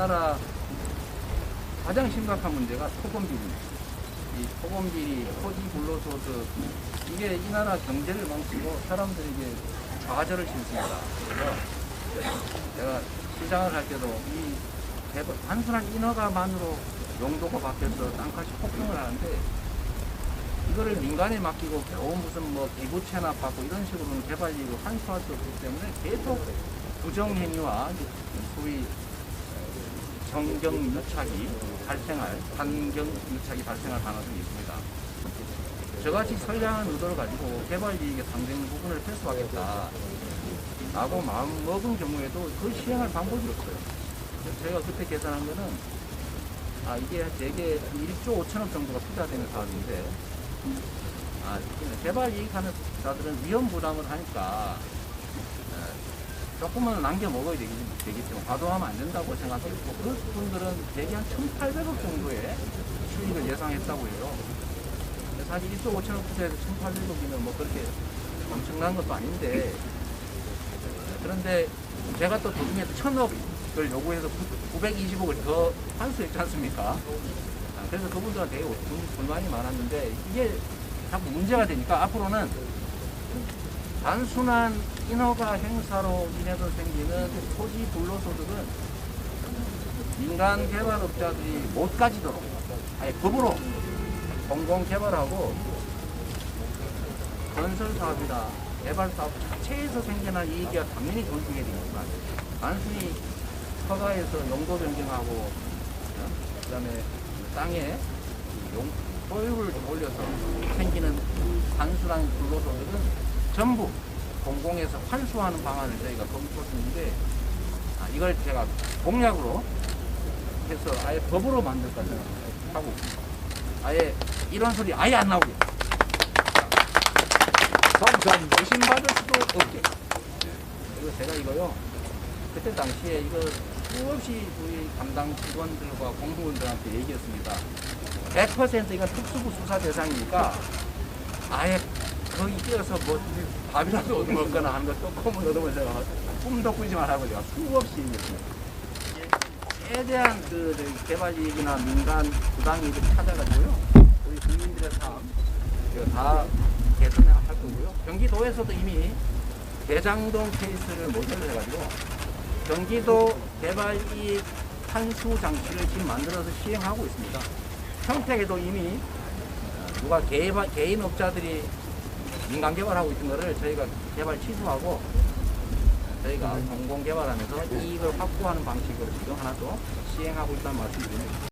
나라 가장 심각한 문제가 토건 비리입니다. 이 토건 비리, 토지 불로소득 이게 이 나라 경제를 망치고 사람들에게 좌절을 심습니다. 제가 시장을 할 때도 이 단순한 인허가만으로 용도가 바뀌어서 땅값이 폭등을 하는데 이거를 민간에 맡기고 겨우 무슨 뭐 기부채나 받고 이런 식으로는 개발 이익을 환수할 수 없기 때문에 계속 부정행위와 소위 정경 유착이 발생할 환경 유착이 발생할 가능성이 있습니다. 저같이 선량한 의도를 가지고 개발 이익의 상당 부분을 패소하겠다. 라고 마음 먹은 경우에도 그 시행할 방법이 없어요. 제가 그때 계산한 거는 아 이게 대개 1조 5천억 정도가 투자되는 사업인데 아, 개발 이익 하는 자들은 위험 부담을 하니까 에, 조금은 남겨 먹어야 되기, 때문에 과도하면 안 된다고 생각했고 그 분들은 대개 한 1,800억 정도의 수익을 예상했다고 해요. 사실 1조 5천억 투자해서 1,800억이면 뭐 그렇게 엄청난 것도 아닌데 그런데 제가 또 도중에 1,000억을 요구해서 920억을 더 환수했지 않습니까? 아, 그래서 그분들은 되게 불- 불만이 많았는데 이게 자꾸 문제가 되니까 앞으로는 단순한 인허가 행사로 인해서 생기는 토지 불로소득은 민간 개발업자들이 못 가지도록 아예 법으로 공공 개발하고 건설 사업이나 개발 사업 자체에서 생겨난 이익이야 당연히 존중해야 되니까 단순히 허가에서 용도 변경하고 그 다음에 땅에 용, 소유를 올려서 생기는 단순한 불로소득은 전부 공공에서 환수하는 방안을 저희가 검토 중인데 아, 이걸 제가 공약으로 해서 아예 법으로 만들까 하고 있습니다. 아예 이런 소리 아예 안 나오게 감사합니다. 의심받을 수도 없게 그리고 제가 이거요 그때 당시에 이거 수없이 우리 담당 직원들과 공무원들한테 얘기했습니다 100% 이건 특수부 수사 대상이니까 아예 거기 뛰어서 뭐 밥이라도 얻어먹거나 하는 거 조금은 얻어먹어서 꿈도 꾸지 말라고 제가 수없이 얘기했습니다 에 대한 그 저기 개발 이익이나 민간 부당 이익을 찾아가지고요 우리 국민들의 삶 다 개선할 거고요. 경기도에서도 이미 대장동 케이스를 모델로 해가지고 경기도 개발 이익 환수 장치를 지금 만들어서 시행하고 있습니다. 평택에도 이미 어, 누가 개인 업자들이 민간 개발하고 있는 거를 저희가 개발 취소하고 저희가 공공 개발하면서 이익을 확보하는 방식으로 지금 하나 더 시행하고 있다는 말씀드립니다.